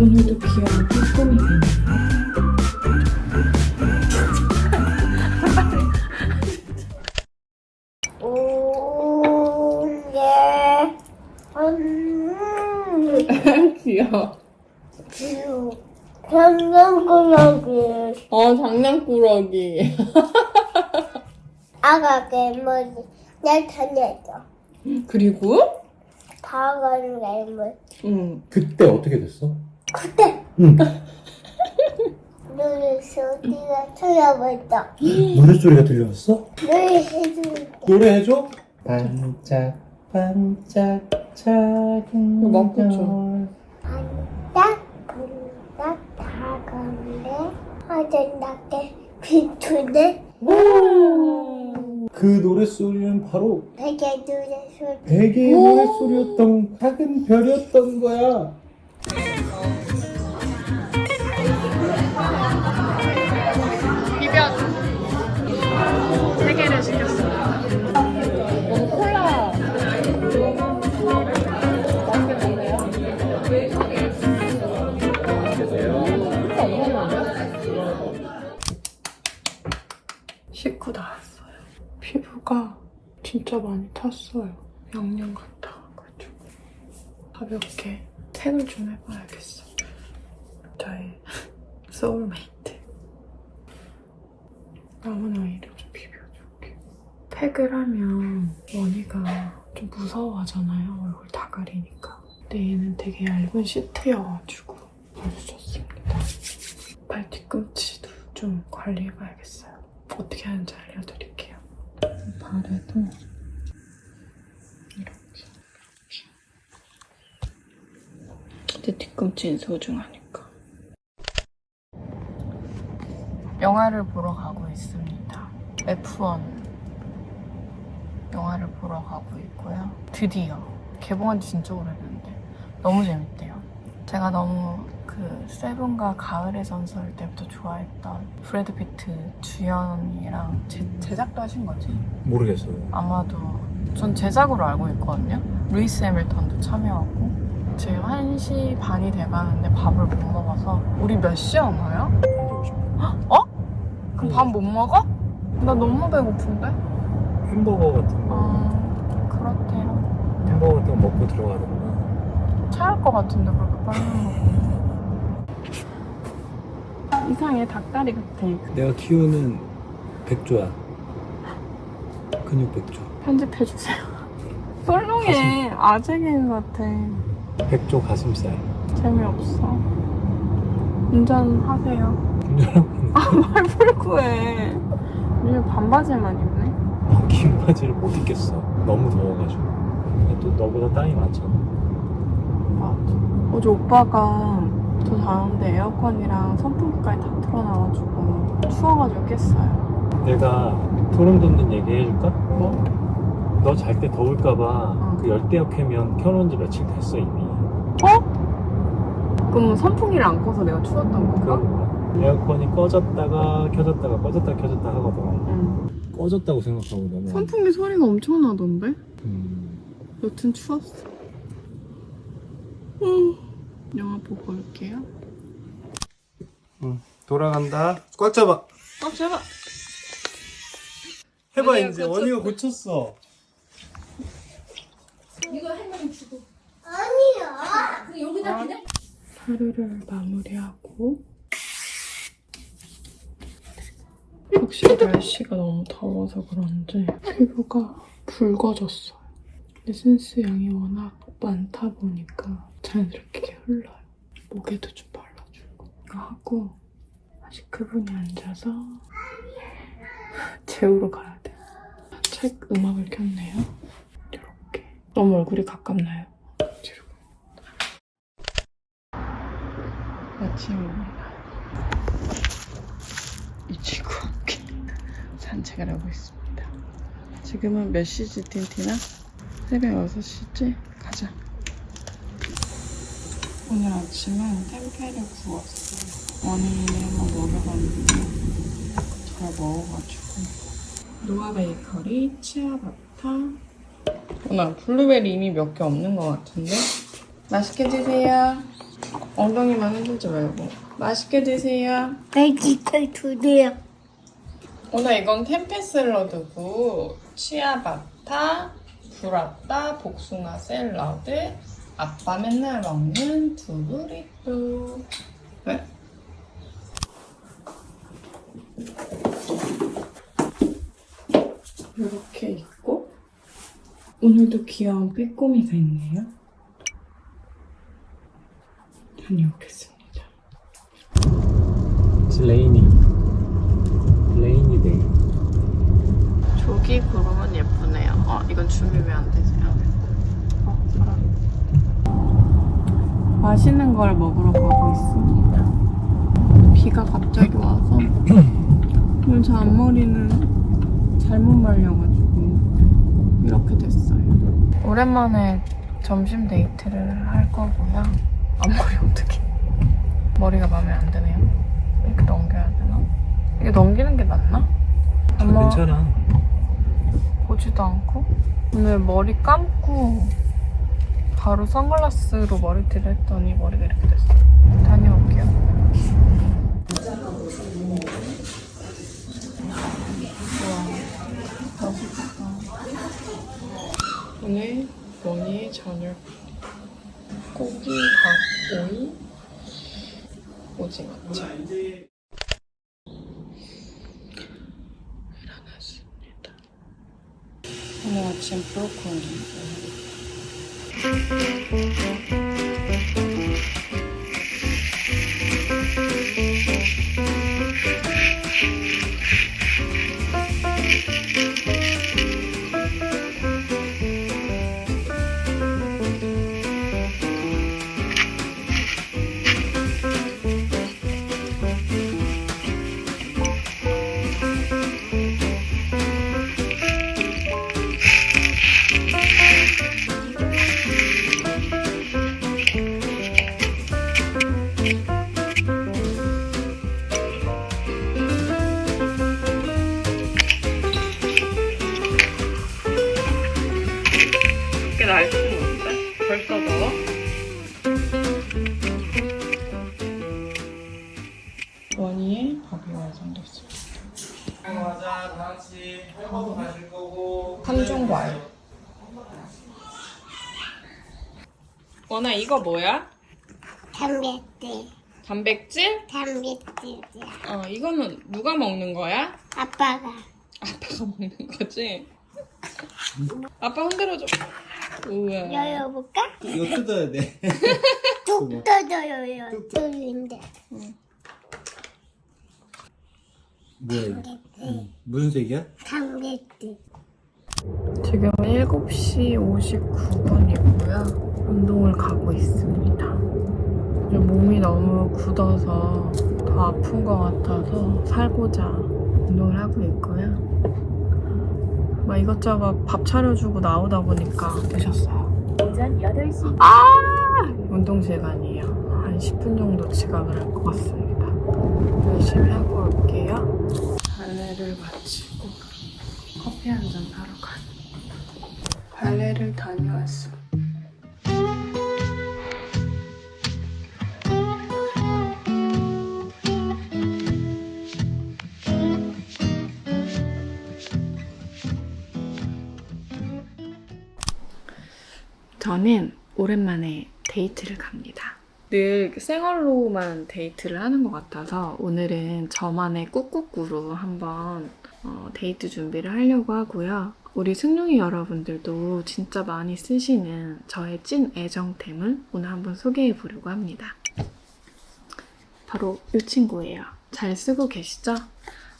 오늘도 귀여운 꾸미겠네. 오, 예. 음, 귀여워. 장난꾸러기. 어, 장난꾸러기. 아가 괴물이 나타내죠. 그리고? 작은 괴물. 응. 그때 어떻게 됐어? 그때 응. 눈을 소리가 쳐다봤다. 노랫소리가 들려왔어? 눈을 해주는 노래해줘? 반짝 반짝 작은 이거 막 붙여. 반짝 반짝 다가오네. 어젠나게 비추네. 그 노랫소리는 바로 베개 눈의 소리. 베개의 노랫소리였던 작은 별이었던 거야 진짜 많이 탔어요. 양념 같아가지고 가볍게 색을 좀 해봐야겠어. 저의 소울메이트. 남은 아이를 좀 비벼줄게. 팩을 하면 원이가 좀 무서워하잖아요. 얼굴 다 가리니까. 근데 얘는 되게 얇은 시트여가지고 아주 좋습니다. 발 뒤꿈치도 좀 관리해봐야겠어요. 어떻게 하는지 알려드릴게요. 발에도 이렇게. 내 뒤꿈치는 소중하니까. 영화를 보러 가고 있습니다. F1 영화를 보러 가고 있고요. 드디어 개봉한 지 진짜 오래됐는데 너무 재밌대요. 제가 너무 그 세븐과 가을의 전설 때부터 좋아했던 브래드 피트 주연이랑 제, 제작도 하신 거지? 모르겠어요 아마도 전 제작으로 알고 있거든요. 루이스 해밀턴도 참여하고 지금 1시 반이 돼가는데 밥을 못 먹어서 우리 몇 시에 오나요? 어? 그럼 밥 못 먹어? 나 너무 배고픈데? 햄버거 같은 거 아 그렇대요. 햄버거 같은 거 먹고 들어가던가 차일 것 같은데 그렇게 빨리 먹으면 이상해 닭다리 같아. 내가 키우는 백조야. 근육 백조. 편집해주세요. 썰렁해. 아재개인 같아. 백조 가슴살. 재미없어. 운전하세요. 운전하고 말 풀고 해. 요즘 반바지만 입네? 어, 긴 바지를 못 입겠어. 너무 더워가지고. 근데 또 너보다 땀이 많잖아. 맞아. 어제 오빠가 저 자는데 에어컨이랑 선풍기까지 다 틀어놔가지고 추워가지고 깼어요 내가 소름 돋는 얘기 해줄까? 뭐? 너 잘 때 더울까봐 어. 그 열대어 켜면 켜놓은 지 며칠 됐어 이미 어? 그럼 선풍기를 안 꺼서 내가 추웠던 건가? 그런 거야 에어컨이 꺼졌다가 켜졌다가 꺼졌다 켜졌다 하거든 응 꺼졌다고 생각하고 너는 선풍기 소리가 엄청 나던데? 음, 여튼 추웠어 음. 영화 보고 올게요 응. 돌아간다 꽉 잡아 꽉 잡아 해봐 이제 고쳤어. 원이가 고쳤어 아니야. 하루를 마무리하고 확실히 날씨가 너무 더워서 그런지 피부가 붉어졌어요. 에센스 양이 워낙 많다 보니까 자연스럽게 흘러요. 목에도 좀 발라주고 이거 하고 다시 그분이 앉아서 재우러 가야 돼. 책 음악을 켰네요. 이렇게 너무 얼굴이 가깝나요? 아침입니다. 이 친구와 함께 산책을 하고 있습니다. 지금은 몇 시지 틴티나? 새벽 6시지? 가자. 오늘 아침은 템페를 구웠어요. 원인이 한번 먹여봤는데 잘 먹어가지고. 노아 베이커리 치아바타 나 블루베리 이미 몇 개 없는 것 같은데? 맛있게 드세요. 엉덩이만 흔들지 말고 맛있게 드세요. 매직을 주세요. 오늘 이건 템페 샐러드고 치아바타, 브라따, 복숭아 샐러드, 아빠 맨날 먹는 두부리또. 네? 이렇게 있고 오늘도 귀여운 빼꼼이가 있네요. 다녀오겠습니다. It's raining. Rainy day. 조기 구름은 예쁘네요. 어, 이건 준비면 안 되세요. 어, 사람. 맛있는 걸 먹으러 가고 있습니다. 비가 갑자기 와서 오늘 저 앞머리는 잘못 말려가지고 이렇게 됐어요. 오랜만에 점심 데이트를 할 거고요. 앞머리 어떻게? 머리가 마음에 안 드네요. 이렇게 넘겨야 되나? 이게 넘기는 게 낫나? 엄마- 괜찮아. 보지도 않고 오늘 머리 감고 바로 선글라스로 머리띠를 했더니 머리가 이렇게 됐어 다녀올게요. 우와 맛있다 오늘 모니 저녁 고기, 밥, 오이, 오징어채 일어났습니다. 오늘 아침 브로콜리. Música 원아 이거 뭐야? 단백질, 단백질? 단백질이야. 어 이거는 누가 먹는 거야? 아빠가 아빠가 먹는 거지? 아빠 흔들어줘. 우와. 열어볼까? 이거 뜯어야 돼. 뚝 떠져요. 뚝인데. 뭐야 이거? 응. 무슨 색이야? 단백질. 지금 7시 59분이고요. 운동을 가고 있습니다. 몸이 너무 굳어서 더 아픈 것 같아서 살고자 운동을 하고 있고요. 막 이것저것 밥 차려주고 나오다 보니까. 오전 8시 아! 운동 시간이에요. 한 10분 정도 지각을 할 것 같습니다. 열심히 하고 올게요. 발레를 마치고 커피 한 잔 하러 가요. 발레를 다녀왔습니다. 저는 오랜만에 데이트를 갑니다. 늘 생얼로만 데이트를 하는 것 같아서 오늘은 저만의 꾹꾹꾸로 한번 어, 데이트 준비를 하려고 하고요. 우리 승룡이 여러분들도 진짜 많이 쓰시는 저의 찐 애정템을 오늘 한번 소개해 보려고 합니다. 바로 이 친구예요. 잘 쓰고 계시죠?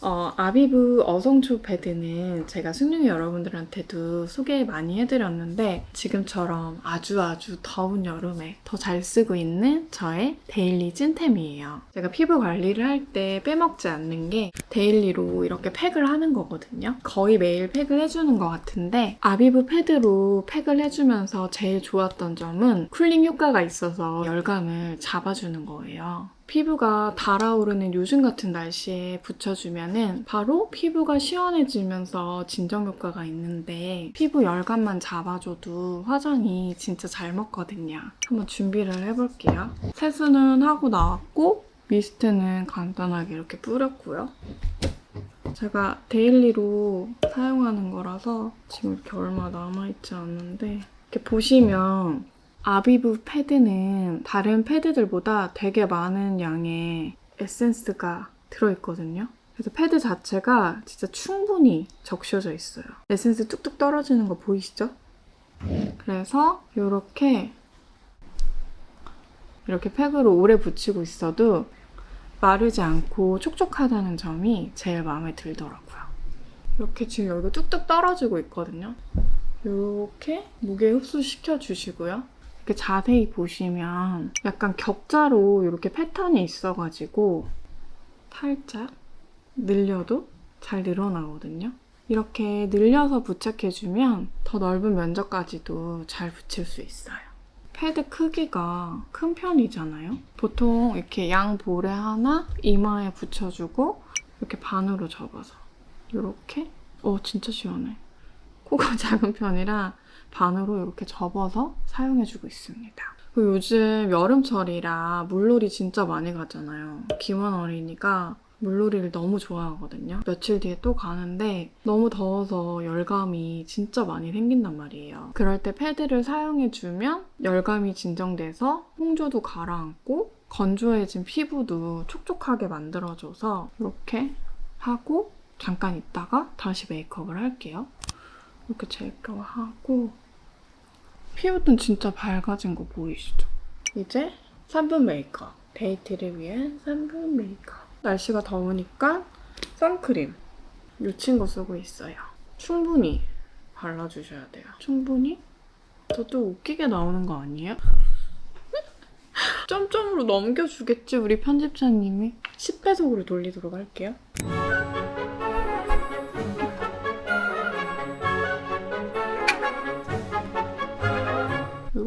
어, 아비브 어성초 패드는 제가 승룡이 여러분들한테도 소개 많이 해드렸는데 지금처럼 아주 아주 더운 여름에 더 잘 쓰고 있는 저의 데일리 찐템이에요. 제가 피부 관리를 할 때 빼먹지 않는 게 데일리로 이렇게 팩을 하는 거거든요. 거의 매일 팩을 해주는 것 같은데 아비브 패드로 팩을 해주면서 제일 좋았던 점은 쿨링 효과가 있어서 열감을 잡아주는 거예요. 피부가 달아오르는 요즘 같은 날씨에 붙여주면은 바로 피부가 시원해지면서 진정 효과가 있는데 피부 열감만 잡아줘도 화장이 진짜 잘 먹거든요. 한번 준비를 해볼게요. 세수는 하고 나왔고 미스트는 간단하게 이렇게 뿌렸고요. 제가 데일리로 사용하는 거라서 지금 이렇게 얼마 남아있지 않는데 이렇게 보시면 아비브 패드는 다른 패드들보다 되게 많은 양의 에센스가 들어있거든요. 그래서 패드 자체가 진짜 충분히 적셔져 있어요. 에센스 뚝뚝 떨어지는 거 보이시죠? 그래서 이렇게 이렇게 팩으로 오래 붙이고 있어도 마르지 않고 촉촉하다는 점이 제일 마음에 들더라고요. 이렇게 지금 여기가 뚝뚝 떨어지고 있거든요. 이렇게 무게 흡수시켜 주시고요. 이렇게 자세히 보시면 약간 격자로 이렇게 패턴이 있어가지고 살짝 늘려도 잘 늘어나거든요. 이렇게 늘려서 부착해주면 더 넓은 면적까지도 잘 붙일 수 있어요. 패드 크기가 큰 편이잖아요. 보통 이렇게 양 볼에 하나 이마에 붙여주고 이렇게 반으로 접어서 이렇게 어 진짜 시원해. 코가 작은 편이라 반으로 이렇게 접어서 사용해주고 있습니다. 그리고 요즘 여름철이라 물놀이 진짜 많이 가잖아요. 기원 어린이가 물놀이를 너무 좋아하거든요. 며칠 뒤에 또 가는데 너무 더워서 열감이 진짜 많이 생긴단 말이에요. 그럴 때 패드를 사용해주면 열감이 진정돼서 홍조도 가라앉고 건조해진 피부도 촉촉하게 만들어줘서 이렇게 하고 잠깐 있다가 다시 메이크업을 할게요. 이렇게 제거하고 피부는 진짜 밝아진 거 보이시죠? 이제 3분 메이크업. 데이트를 위한 3분 메이크업. 날씨가 더우니까 선크림. 요 친구 쓰고 있어요. 충분히 발라주셔야 돼요. 충분히? 저도 웃기게 나오는 거 아니에요? 점점으로 넘겨주겠지, 우리 편집자님이. 10배속으로 돌리도록 할게요.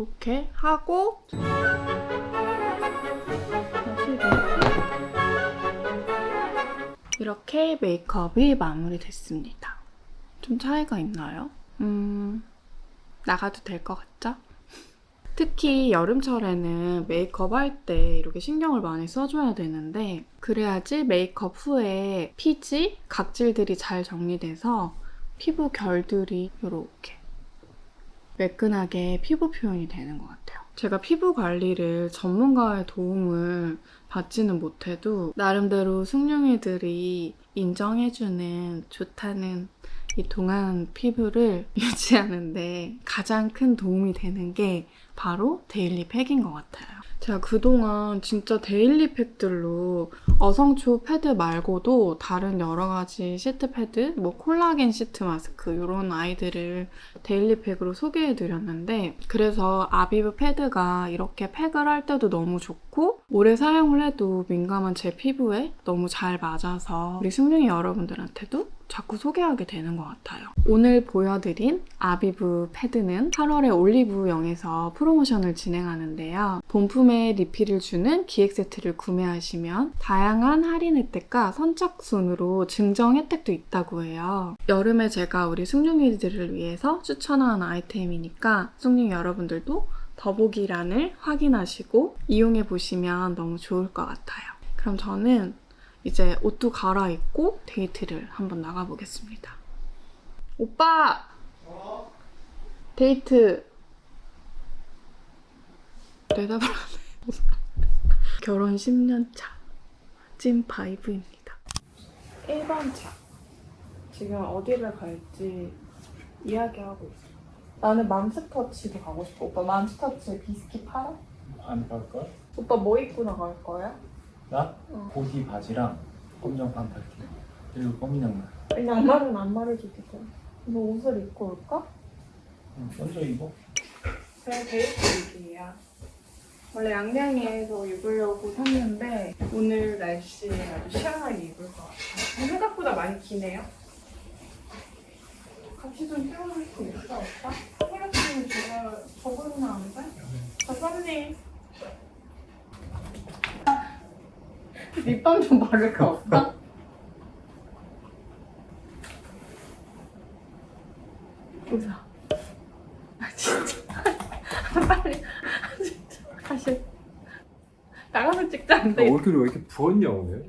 이렇게 하고 이렇게 메이크업이 마무리됐습니다. 좀 차이가 있나요? 음, 나가도 될 것 같죠? 특히 여름철에는 메이크업 할 때 이렇게 신경을 많이 써줘야 되는데 그래야지 메이크업 후에 피지, 각질들이 잘 정리돼서 피부 결들이 이렇게 매끈하게 피부 표현이 되는 것 같아요. 제가 피부 관리를 전문가의 도움을 받지는 못해도 나름대로 승룡이들이 인정해주는 좋다는 이 동안 피부를 유지하는데 가장 큰 도움이 되는 게 바로 데일리 팩인 것 같아요. 제가 그동안 진짜 데일리 팩들로 어성초 패드 말고도 다른 여러 가지 시트 패드, 뭐 콜라겐 시트 마스크 이런 아이들을 데일리 팩으로 소개해 드렸는데 그래서 아비브 패드가 이렇게 팩을 할 때도 너무 좋고 오래 사용을 해도 민감한 제 피부에 너무 잘 맞아서 우리 승룡이 여러분들한테도 자꾸 소개하게 되는 것 같아요. 오늘 보여드린 아비브 패드는 8월에 올리브영에서 프로모션을 진행하는데요. 본품에 리필을 주는 기획 세트를 구매하시면 다양한 할인 혜택과 선착순으로 증정 혜택도 있다고 해요. 여름에 제가 우리 승룡이들을 위해서 추천한 아이템이니까 승룡 여러분들도 더보기란을 확인하시고 이용해 보시면 너무 좋을 것 같아요. 그럼 저는 이제 옷도 갈아입고 데이트를 한번 나가보겠습니다. 오빠! 데이트. 대답을 안 해. 결혼 10년 차. 찐 바이브입니다. 1번 차. 지금 어디를 갈지 이야기하고 있어. 나는 맘스터치도 가고 싶어. 오빠 맘스터치 비스킷 팔아? 안 갈걸? 오빠 뭐 입고 나갈 거야? 나? 어. 보디 바지랑 검정 반팔티 그리고 검은 양말 아니, 양말은 안 말해줘도 돼. 너 옷을 입고 올까? 응, 먼저 입어 그냥 데이트 얘기야. 원래 양양에서 입으려고 샀는데 오늘 날씨 아주 시원하게 입을 것 같아요. 생각보다 많이 기네요. 같이 좀 태워줄 수 있어, 오빠? 생각보다 제가 적으면 안 돼? 저 썸님. 립밤 좀 바를 거 없어? 웃어. 아 진짜. 빨리. 아, 진짜. 다시. 나가서 찍자 안 돼. 얼굴이 왜 이렇게 부었냐 오늘?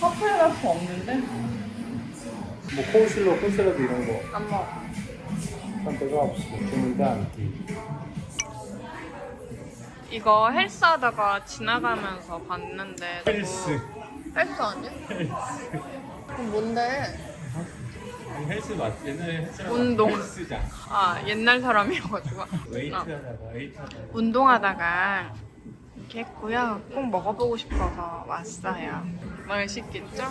커플 라프 없는데? 뭐 콘실러, 콘셀러도 이런 거. 안 먹어. 한 데가 없어. 주문도 안 돼. 이거 헬스 하다가 지나가면서 봤는데 헬스. 헬스 아니야? 그럼 뭔데? 아니, 헬스 맞 옛날에 헬스랑 운동. 헬스장. 아 옛날 사람이어가지고 웨이트 어. 하다가 웨이트 하다가. 운동하다가 이렇게 했고요 꼭 먹어보고 싶어서 왔어요 맛있겠죠?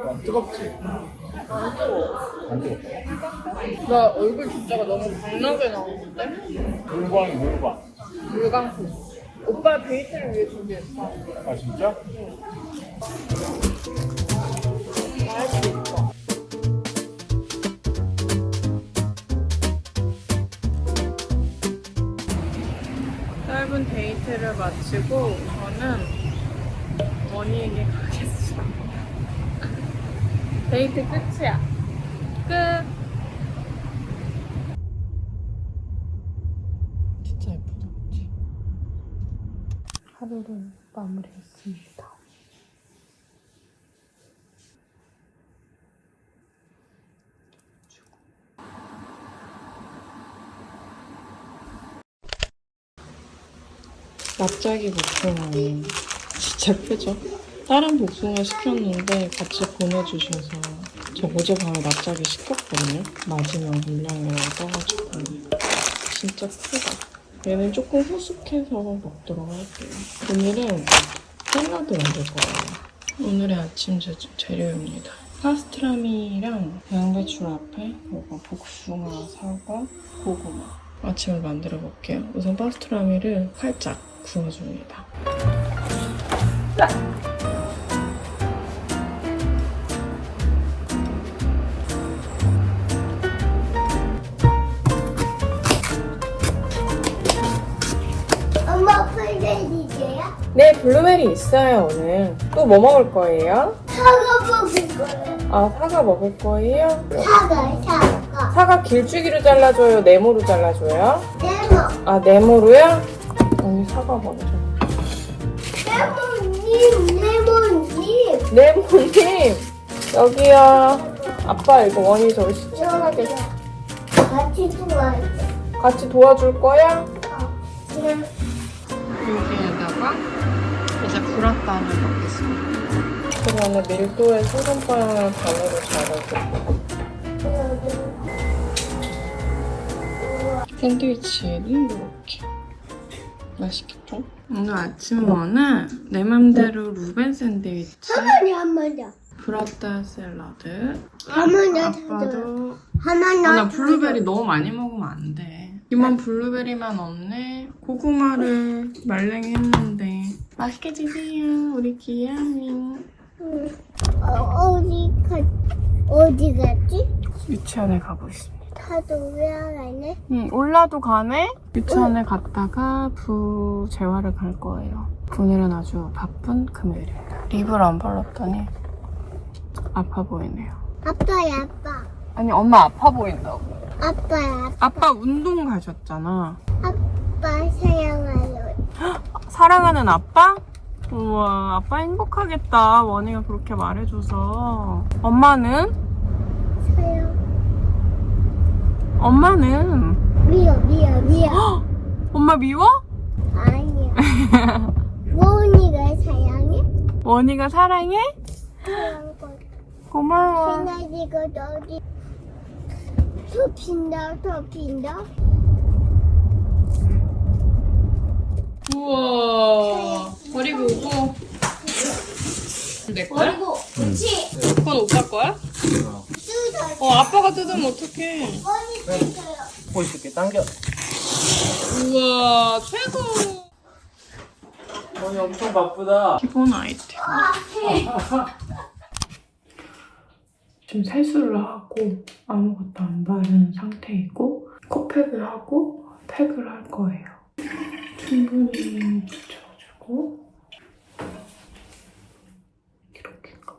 아, 뜨겁지? 안 뜨거워. 안 뜨겁어. 나 얼굴 진짜가 너무 강나게 나오는데? 물광, 물광. 물광수 오빠 데이트를 위해 준비했어 아 진짜? 맛있있어 짧은 데이트를 마치고 저는 원희에게 가겠습니다. 데이트 끝이야. 끝. 진짜 예쁘다, 그치? 하루를 마무리했습니다. 납작이 복숭아는 진짜 크죠? 다른 복숭아 시켰는데 같이 보내주셔서 저 어젯밤에 납작이 시켰거든요? 마지막 물량이라고 떠가지고 진짜 크다 얘는 조금 후숙해서 먹도록 할게요 오늘은 샐러드 만들 거예요 오늘의 아침 재, 재료입니다 파스트라미랑 양배추 라페 그리고 복숭아, 사과, 고구마 아침을 만들어 볼게요. 우선 파스트라미를 살짝 구워줍니다. 네, 블루베리 있어요, 오늘. 또 뭐 먹을 거예요? 사과 먹을 거야. 아, 사과 먹을 거예요? 사과, 사과. 사과 길쭉이로 잘라줘요? 네모로 잘라줘요? 레몬. 아, 네모로요? 언니 사과 먼저. 레몬님, 레몬님. 네모님, 여기요. 아빠 이거 원이 저기 시원하게 같이 좋아해. 같이 도와줄 거야? 그냥 여기에다가 이제 브라타를 넣겠습니다. 그러면 밀도의 소금빵을 반으로 잘라주고 샌드위치에는 이렇게 맛있겠죠? 오늘 아침머는 내 맘대로 루벤 샌드위치 할머니 한번 더. 브라타 샐러드 더. 아빠도 한번 더. 아, 나 블루베리 너무 많이 먹으면 안 돼. 이만 블루베리만 없네. 고구마를 말랭이 했는데. 맛있게 드세요, 우리 귀야미. 응. 어, 어디 가, 어디 갔지? 유치원에 가고 있습니다. 다도 왜안 가네? 응, 올라도 가네? 유치원에 갔다가 부 재활을 갈 거예요. 오늘은 아주 바쁜 금요일입니다. 립을 안 발랐더니 아파 보이네요. 아빠야, 아빠. 아니, 엄마 아파 보인다고. 아빠야, 아빠 운동 가셨잖아. 아빠 사랑해 요. 사랑하는 아빠? 우와, 아빠 행복하겠다. 원희가 그렇게 말해줘서. 엄마는? 사랑. 엄마는? 미워, 미워, 미워. 엄마 미워? 아니야. 모은이가 사랑해? 원희가 사랑해? 사랑거. 고마워. 피나지가 어디? 더 핀다, 더 핀다. 우와. 버리고 오고. 내 거야? 그리고, 그치? 그건 오빠 거야? 뜯어. 어, 아빠가 뜯으면 어떡해. 머리 뜯어요. 보고 있을게. 당겨. 우와, 최고. 원이 엄청 바쁘다. 기본 아이템. 지금 세수를 하고 아무것도 안 바른 상태이고 코팩을 하고 팩을 할 거예요. 충분히 붙여주고 이렇게인가?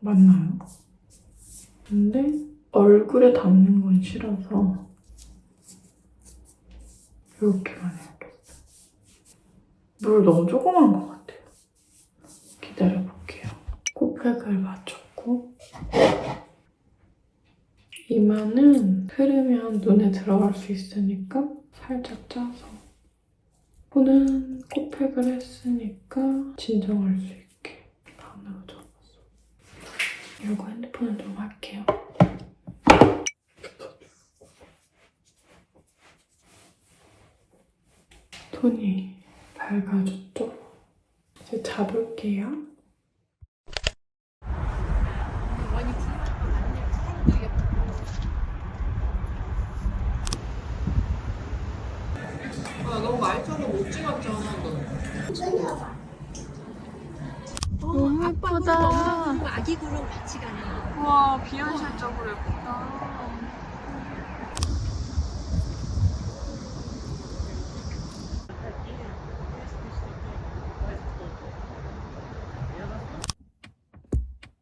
맞나요? 근데 얼굴에 닿는 건 싫어서 이렇게만 해야겠어. 물 너무 조그만 것 같아요. 기다려볼게요. 코팩을 맞췄고 이마는 흐르면 눈에 들어갈 수 있으니까 살짝 짜서 코는 코팩을 했으니까 진정할 수 있게 반으로 접었어. 이거 핸드폰을 좀 할게요. 톤이 밝아졌죠? 이제 잡을게요. 너무 예쁘다. 아기 구름 같이 가는 거. 와, 비현실적으로 예쁘다.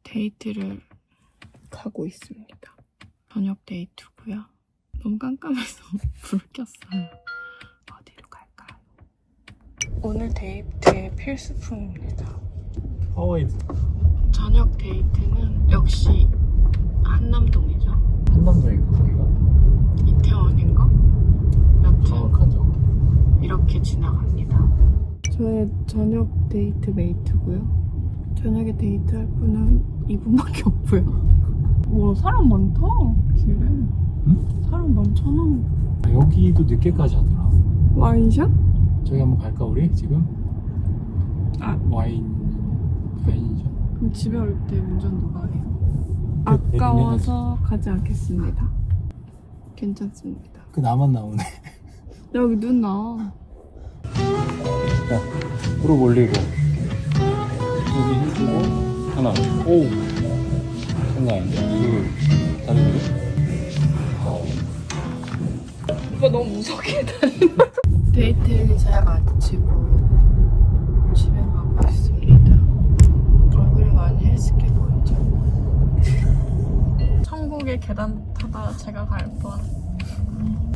데이트를 가고 있습니다. 저녁 데이트고요. 너무 깜깜해서 불을 켰어요. 오늘 데이트의 필수품입니다. 하와이 저녁 데이트는 역시 한남동이죠. 한남동인가 거기가 이태원인가? 여튼 정확하죠. 이렇게 지나갑니다. 저의 저녁 데이트 메이트고요. 저녁에 데이트할 분은 이분밖에 없고요. 와 사람 많다 길에. 사람 많잖아. 아, 여기도 늦게까지 하더라. 와인샵? 저기 한번 갈까 우리 지금? 아. 와인 와인이죠. 그럼 집에 올 때 운전 누가 해요? 네, 아까워서 가지 않겠습니다. 괜찮습니다. 그 나만 나오네. 여기 눈 나. 무릎 올리고 여기 해주고 하나 오 장난 아닌데 둘 다리 오빠 너무 무섭게 다닌다. 데이트를 잘 마치고 집에 가고 있습니다. 얼굴이 많이 헬스케 보이죠? 천국의 계단 타다 제가 갈 뻔.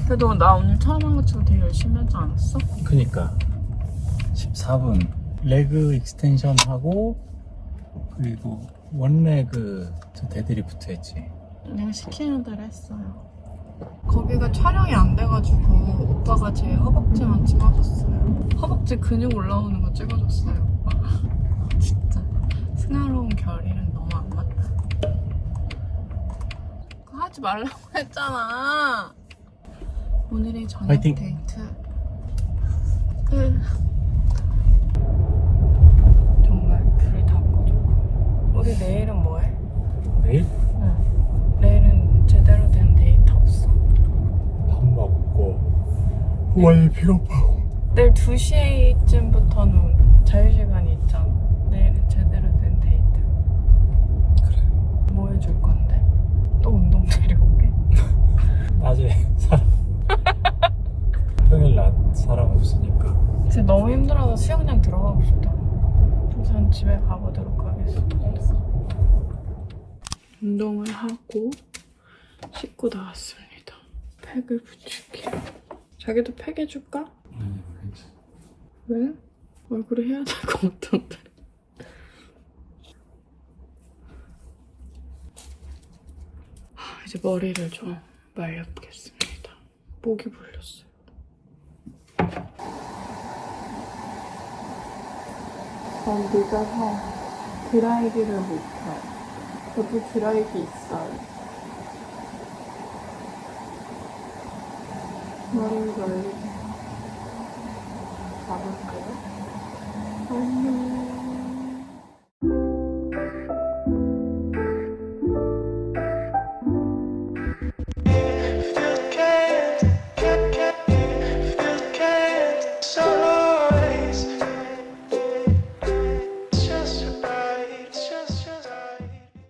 그래도 나 오늘 처음 한 것처럼 되게 열심히 하지 않았어? 그니까 14분 레그 익스텐션 하고 그리고 원레그 저 데드리프트 했지 그냥 시키는 대로 했어요. 거기가 촬영이 안 돼가지고 오빠가 제 허벅지만 찍어줬어요. 허벅지 근육 올라오는 거 찍어줬어요, 오빠가. 진짜 승하로운 결이랑 너무 안 맞다. 그거 하지 말라고 했잖아. 오늘의 저녁 화이팅! 데이트 끝. 정말 불이 다 꺼졌고. 우리 내일은 뭐해? 내일 응. 내일은 제대로 된 데이트 없어. 밥 먹고 많이 배고파고 내일 2시쯤부터는 자유시간이 있잖아. 내일은 제대로 된 데이트. 그래 뭐 해줄 건데? 또 운동 데려올게. 낮에 사람 평일 낮 사람 없으니까 진짜 너무 힘들어서 수영장 들어가고 싶다. 우선 집에 가보도록 하겠습니다. 운동을 하고 씻고 나왔습니다. 팩을 붙일게요. 자기도 팩 해줄까? 아니 괜찮아 왜? 얼굴에 해야 될 것 같던데. 하, 이제 머리를 좀 말려보겠습니다. 목이 물렸어요. 전 늦어서 드라이기를 못해요. 저도 드라이기 있어요. 머리